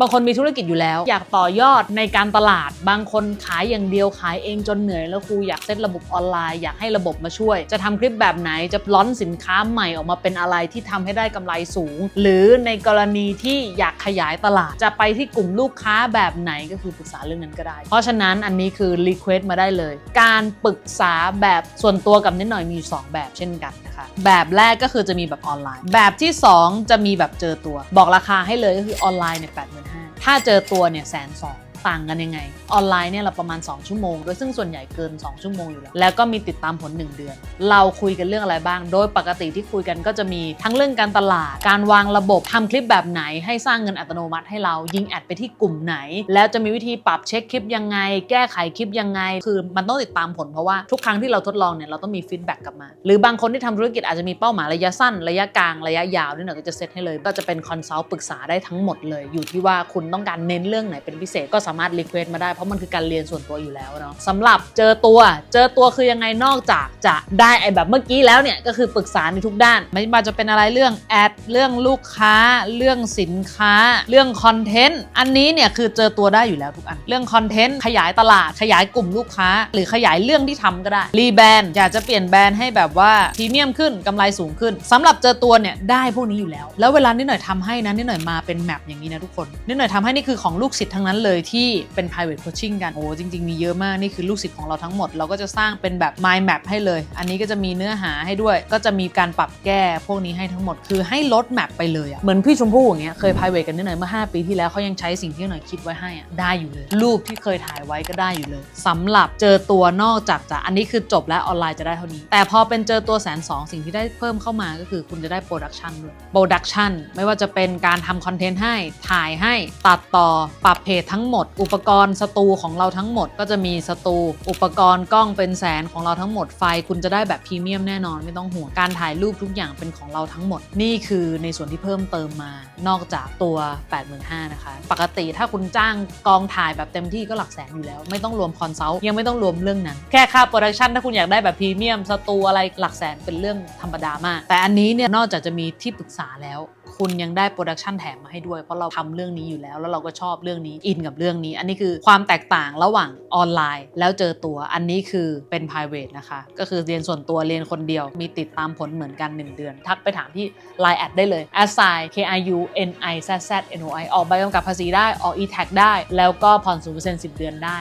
บางคนมีธุรกิจอยู่แล้ว อยากต่อยอดในการตลาด บางคนขายอย่างเดียวขายเองจนเหนื่อยแล้วครูอยากเซตระบบออนไลน์อยากให้ระบบมาช่วย จะทำคลิปแบบไหนจะล้อนสินค้าใหม่ออกมาเป็นอะไรที่ทำให้ได้กำไรสูง หรือในกรณีที่อยากขยายตลาด จะไปที่กลุ่มลูกค้าแบบไหนก็คือปรึกษาเรื่องนั้นก็ได้ เพราะฉะนั้นอันนี้คือรีเควสต์มาได้เลย การปรึกษาแบบส่วนตัวกับนิดหน่อยมีอยู่สองแบบเช่นกันนะคะแบบแรกก็คือจะมีแบบออนไลน์ แบบที่สองจะมีแบบเจอตัว บอกราคาให้เลยก็คือออนไลน์เนี่ยแปดหมื่น ถ้าเจอตัวเนี่ยแสนสอง ต่างกันยังไง ออนไลน์เนี่ยเราประมาณ 2 ชั่วโมง โดยซึ่งส่วนใหญ่เกิน 2 ชั่วโมงอยู่แล้ว แล้วก็มีติดตามผล 1 เดือน เราคุยกันเรื่องอะไรบ้าง โดยปกติที่คุยกันก็จะมีทั้งเรื่องการตลาด การวางระบบทำคลิปแบบไหน ให้สร้างเงินอัตโนมัติให้เรายิงแอดไปที่กลุ่มไหน แล้วจะมีวิธีปรับเช็คคลิปยังไง แก้ไขคลิปยังไง คือมันต้องติดตามผลเพราะว่าทุกครั้งที่เราทดลองเนี่ยเราต้องมีฟีดแบ็กกลับมา หรือบางคนที่ทำธุรกิจอาจจะมีเป้าหมายระยะสั้น ระยะกลางระยะยาวนี่หน่อยก็จะเซตให้เลย ก็จะเป็นคอนซัลท์ปรึกษาได้ทั้งหมดเลย อยู่ที่ว่าคุณต้องการเน้นเรื่องไหนเป็นพิเศษก็สาามารถรีเควสต์มาได้เพราะมันคือการเรียนส่วนตัวอยู่แล้วเนาะสำหรับเจอตัวเจอตัวคือยังไงนอกจากจะได้ไอ้แบบเมื่อกี้แล้วเนี่ยก็คือปรึกษาในทุกด้าน ไม่ว่าจะเป็นอะไรเรื่องแอดเรื่องลูกค้า เรื่องสินค้า เรื่องคอนเทนต์อันนี้เนี่ยคือเจอตัวได้อยู่แล้วทุกอัน เรื่องคอนเทนต์ขยายตลาดขยายกลุ่มลูกค้า หรือขยายเรื่องที่ทำก็ได้รีแบรนด์อยากจะเปลี่ยนแบรนด์ให้แบบว่าพรีเมียมขึ้นกำไรสูงขึ้นสำหรับเจอตัวเนี่ยได้พวกนี้อยู่แล้ว แล้วเวลานิดหน่อยทำให้นะนิดหน่อยมาเป็นแมปอย่างนี้นะทุกคนนิดหน่อยทำให้นี่คือของลูกศิษย์ทั้งนั้นเลยที่เป็น private coaching กัน โอ้จริง ๆ มีเยอะมาก นี่คือลูกศิษย์ของเราทั้งหมด เราก็จะสร้างเป็นแบบ mind map ให้เลย อันนี้ก็จะมีเนื้อหาให้ด้วย ก็จะมีการปรับแก้พวกนี้ให้ทั้งหมด คือให้ลดแมปไปเลยอะเหมือนพี่ชมพู่อย่างเงี้ย เคย private กันนิดหน่อยเมื่อ 5 ปีที่แล้วเขายังใช้สิ่งที่นิดหน่อยคิดไว้ให้อะได้อยู่เลย รูปที่เคยถ่ายไว้ก็ได้อยู่เลยสำหรับเจอตัวนอกจากจะอันนี้คือจบแล้วออนไลน์จะได้เท่านี้ แต่พอเป็นเจอตัวแสนสองสิ่งที่ได้เพิ่มเข้ามาก็คือคุณจะได้โปรดักชันด้วยโปรดักชันไม่ว่าจะเป็นการทำคอนเทนต์ให้ถ่ายให้ตัดต่อปรับเพจทั้งหมดอุปกรณ์สตูของเราทั้งหมดก็จะมีสตู อุปกรณ์กล้องเป็นแสนของเราทั้งหมดไฟคุณจะได้แบบพรีเมียมแน่นอนไม่ต้องห่วงการถ่ายรูปทุกอย่างเป็นของเราทั้งหมด นี่คือในส่วนที่เพิ่มเติมมานอกจากตัว 85,000นะคะ ปกติถ้าคุณจ้างกองถ่ายแบบเต็มที่ก็หลักแสนอยู่แล้ว ไม่ต้องรวมคอนซัลท์ยังไม่ต้องรวมเรื่องนั้น แค่ค่าโปรดักชันถ้าคุณอยากได้แบบพรีเมียมสตูอะไรหลักแสนเป็นเรื่องธรรมดามาก แต่อันนี้เนี่ยนอกจากจะมีที่ปรึกษาแล้ว คุณยังได้โปรดักชันแถมมาให้ด้วยเพราะเราทำเรื่องนี้อยู่แล้ว แล้วเราก็ชอบเรื่องนี้อินกับเรื่องนี้ อันนี้คือความแตกต่างระหว่างออนไลน์ แล้วเจอตัว อันนี้คือเป็น private นะคะ ก็คือเรียนส่วนตัวเรียนคนเดียว มีติดตามผลเหมือนกัน 1 เดือน ทักไปถามที่ Line แอดได้เลย assign k i u n i z z n o i ออกใบกำกับภาษีได้ ออก e-tag ได้ แล้วก็ผ่อน0% 10 เดือนได้